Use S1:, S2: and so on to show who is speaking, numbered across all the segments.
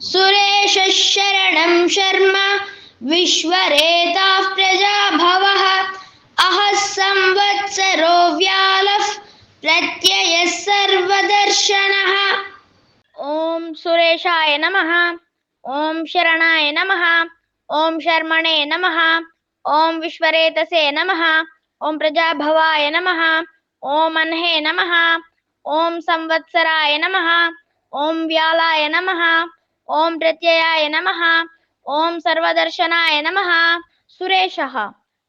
S1: सुरेशः शरणं शर्म, विश्वरेताः प्रजाभवः, अहः संवत्सरो व्यालः, प्रत्ययः सर्वदर्शनः। ॐ सुरेशाय नमः, ॐ शरणाय नमः, ॐ शर्मणे नमः, ॐ विश्वरेतसे नमः, ॐ प्रजाभवाय नमः, ॐ अह्ने नमः, ॐ संवत्सराय नमः, ॐ व्यालाय नमः ఓం ప్రత్యయాయ నమ. ఓం సర్వదర్శనాయ నమ. సురేష.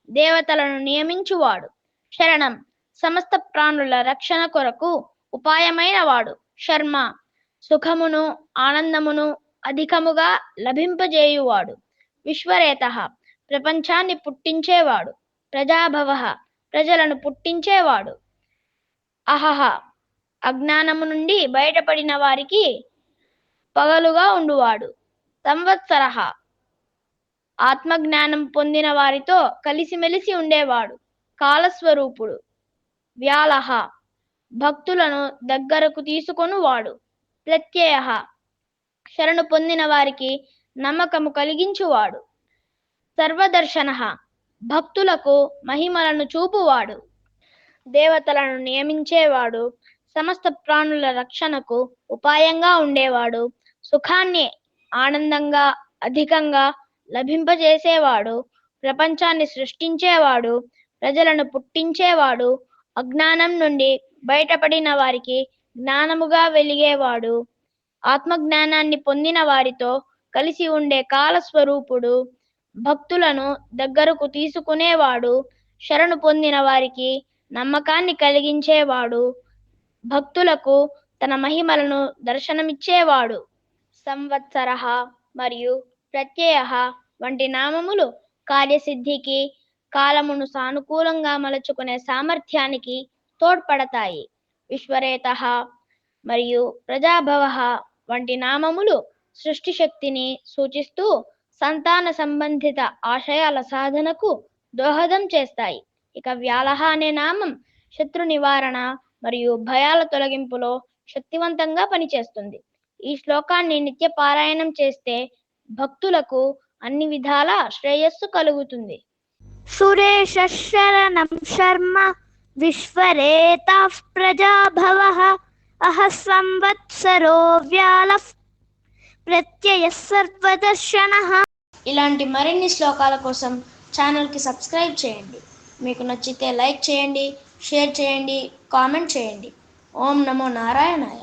S1: దేవతలను నియమించువాడు. శరణం. సమస్త ప్రాణుల రక్షణ కొరకు ఉపాయమైన వాడు. శర్మ. సుఖమును ఆనందమును అధికముగా లభింపజేయువాడు. విశ్వరేత. ప్రపంచాన్ని పుట్టించేవాడు. ప్రజాభవ. ప్రజలను పుట్టించేవాడు. అహహ. అజ్ఞానము నుండి బయటపడిన వారికి పగలుగా ఉండువాడు. సంవత్సర. ఆత్మజ్ఞానం పొందిన వారితో కలిసిమెలిసి ఉండేవాడు. కాలస్వరూపుడు. వ్యాలహ భక్తులను దగ్గరకు తీసుకొనువాడు. ప్రత్యయ. శరణు పొందిన వారికి నమ్మకము కలిగించువాడు. సర్వదర్శన. భక్తులకు మహిమలను చూపువాడు. దేవతలను నియమించేవాడు. సమస్త ప్రాణుల రక్షణకు ఉపాయంగా ఉండేవాడు. సుఖాన్ని ఆనందంగా అధికంగా లభింపజేసేవాడు ప్రపంచాన్ని సృష్టించేవాడు ప్రజలను పుట్టించేవాడు అజ్ఞానం నుండి బయటపడిన వారికి జ్ఞానముగా వెలిగేవాడు ఆత్మజ్ఞానాన్ని పొందిన వారితో కలిసి ఉండే కాలస్వరూపుడు భక్తులను దగ్గరకు తీసుకునేవాడు శరణు పొందిన వారికి నమ్మకాన్ని కలిగించేవాడు భక్తులకు తన మహిమలను దర్శనమిచ్చేవాడు. సంవత్సర మరియు ప్రత్యయ వంటి నామములు కార్యసిద్ధికి కాలమును సానుకూలంగా మలుచుకునే సామర్థ్యానికి తోడ్పడతాయి. విశ్వరేత మరియు ప్రజాభవ వంటి నామములు సృష్టి శక్తిని సూచిస్తూ సంతాన సంబంధిత ఆశయాల సాధనకు దోహదం చేస్తాయి. ఇక వ్యాలహ అనే నామం శత్రు నివారణ మరియు భయాల తొలగింపులో శక్తివంతంగా పనిచేస్తుంది. ఈ శ్లోకాన్ని నిత్య పారాయణం చేస్తే భక్తులకు అన్ని విధాల శ్రేయస్సు కలుగుతుంది.
S2: సురేష శరణం శర్మ విశ్వరేతా ప్రజాభవ అహ సంవత్సరో వ్యాల ప్రత్యయ సర్వదర్శన.
S1: ఇలాంటి మరిన్ని శ్లోకాల కోసం ఛానల్కి సబ్స్క్రైబ్ చేయండి. మీకు నచ్చితే లైక్ చేయండి షేర్ చేయండి కామెంట్ చేయండి. ఓం నమో నారాయణాయ.